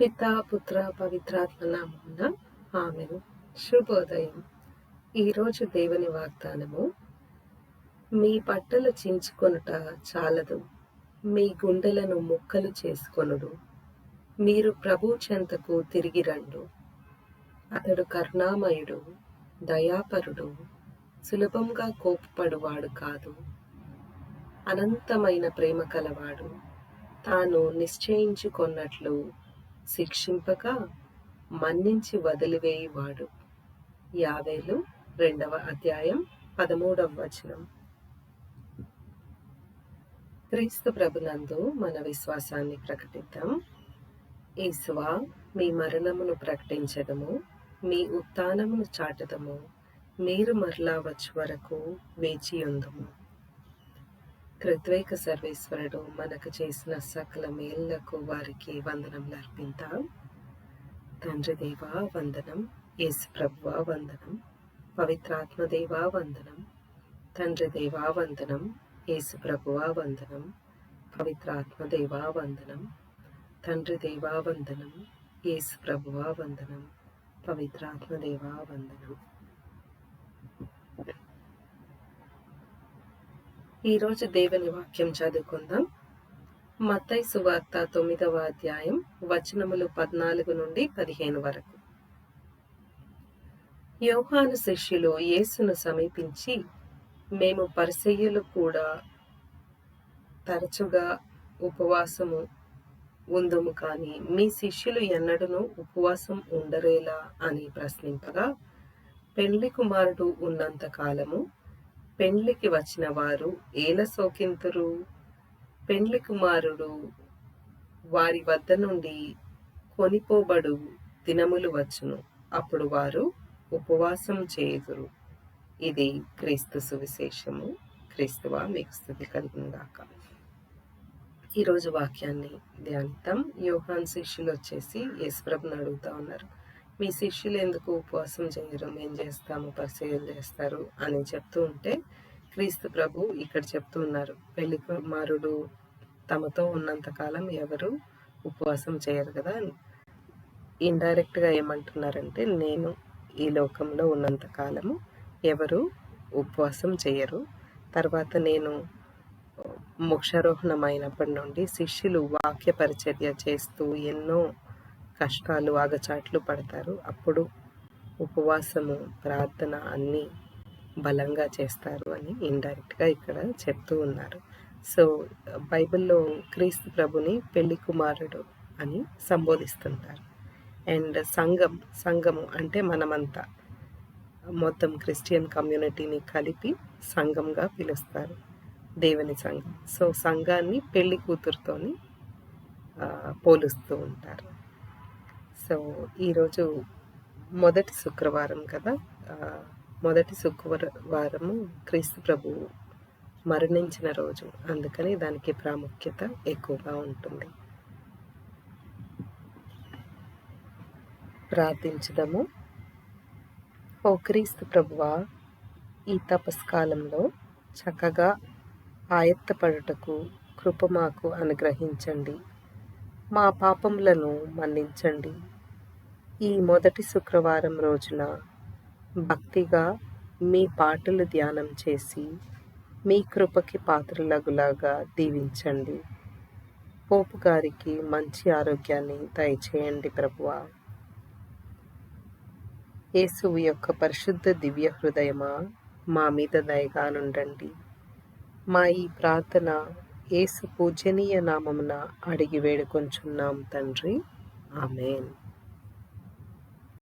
పితా పుత్ర పవిత్రాత్మ నామమున ఆమెను. శుభోదయం. ఈరోజు దేవుని వాగ్దానము మీ బట్టలు చించుకొనుట చాలదు మీ గుండెలను ముక్కలు చేసుకొనుడు. మీరు ప్రభు చెంతకు తిరిగి రండు. అతడు కరుణామయుడు దయాపరుడు సులభంగా కోపపడువాడు కాదు. అనంతమైన ప్రేమ కలవాడు. తాను నిశ్చయించుకొన్నట్లు శిక్షింపక మన్నించి వదిలివేయివాడు. యాభైలు రెండవ అధ్యాయం పదమూడవ వచనం. క్రీస్తు ప్రభునందు మన విశ్వాసాన్ని ప్రకటిద్దాం. ఈశ్వా మీ మరణమును ప్రకటించదము మీ ఉత్థానమును చాటదము మీరు మరలా వచ్చి వరకు వేచి ఉందము కృత్వేక సర్వేశ్వరుడు మనకు చేసిన సకల మేళ్ళకు వారికి వందనములు అర్పిద్దాం తండ్రి దేవా వందనం. యేసు ప్రభువ వందనం. పవిత్రాత్మ దేవా వందనం. తండ్రి దేవా వందనం. యేసు ప్రభువా వందనం. పవిత్రాత్మ దేవా వందనం. తండ్రి దేవా వందనం. యేసు ప్రభువా వందనం. పవిత్రాత్మ దేవా వందనం. ఈరోజు దేవుని వాక్యం చదువుకుందాం. మత్తై సువార్త తొమ్మిదవ అధ్యాయం వచనములు పద్నాలుగు నుండి పదిహేను వరకు. యోహాను శిష్యులు యేసును సమీపించి మేము పరిసయ్యులు కూడా తరచుగా ఉపవాసము ఉందుము కానీ మీ శిష్యులు ఎన్నడను ఉపవాసం ఉండరేలా అని ప్రశ్నింపగా పెళ్ళి కుమారుడు ఉన్నంత కాలము పెండ్లికి వచ్చిన వారు ఏల సోకింతురు? పెండ్లి కుమారుడు వారి వద్ద నుండి కొనిపోబడు దినములు వచ్చును. అప్పుడు వారు ఉపవాసం చేయుదురు. ఇది క్రీస్తు సువిశేషము. క్రీస్తువా మీకు స్థుతి కలిగిందాక ఈరోజు వాక్యాన్ని ధ్యానితం యోహాన్ శిష్యులు వచ్చేసి యేసుప్రభుని అడుగుతా ఉన్నారు. మీ శిష్యులు ఎందుకు ఉపవాసం చేయరు మేము చేస్తాము పరిచయం చేస్తారు అని చెప్తూ ఉంటే క్రీస్తు ప్రభు ఇక్కడ చెప్తూ ఉన్నారు. పెళ్ళి కుమారుడు తమతో ఉన్నంతకాలం ఎవరు ఉపవాసం చేయరు కదా? ఇండైరెక్ట్గా ఏమంటున్నారంటే నేను ఈ లోకంలో ఉన్నంత కాలము ఎవరు ఉపవాసం చేయరు. తర్వాత నేను మోక్షారోహణమైనప్పటి నుండి శిష్యులు వాక్య పరిచర్య చేస్తూ ఎన్నో కష్టాలు ఆగచాట్లు పడతారు. అప్పుడు ఉపవాసము ప్రార్థన అన్నీ బలంగా చేస్తారు అని ఇండైరెక్ట్గా ఇక్కడ చెప్తూ ఉన్నారు. సో బైబిల్లో క్రీస్తు ప్రభుని పెళ్ళి కుమారుడు అని సంబోధిస్తుంటారు. అండ్ సంఘం సంఘము అంటే మనమంతా. మొత్తం క్రిస్టియన్ కమ్యూనిటీని కలిపి సంఘంగా పిలుస్తారు. దేవుని సంఘం. సో సంఘాన్ని పెళ్ళి కూతురుతోని పోలుస్తూ ఉంటారు. సో ఈరోజు మొదటి శుక్రవారం కదా? మొదటి శుక్రవారము క్రీస్తు ప్రభు మరణించిన రోజు. అందుకని దానికి ప్రాముఖ్యత ఎక్కువగా ఉంటుంది. ప్రార్థించడము ఓ క్రీస్తు ప్రభువా ఈ తపస్కాలంలో చక్కగా ఆయత్తపడుటకు కృప మాకు అనుగ్రహించండి. మా పాపములను మన్నించండి. ఈ మొదటి శుక్రవారం రోజున భక్తిగా మీ పాటలు ధ్యానం చేసి మీ కృపకి పాత్రలగులాగా దీవించండి. పోపు గారికి మంచి ఆరోగ్యాన్ని దయచేయండి ప్రభువా. యేసువు యొక్క పరిశుద్ధ దివ్య హృదయమా మా మీద దయగానుండండి మా ఈ ప్రార్థన యేసు పూజనీయ నామమున అడిగి వేడుకొంచున్నాం తండ్రి. ఆమెన్.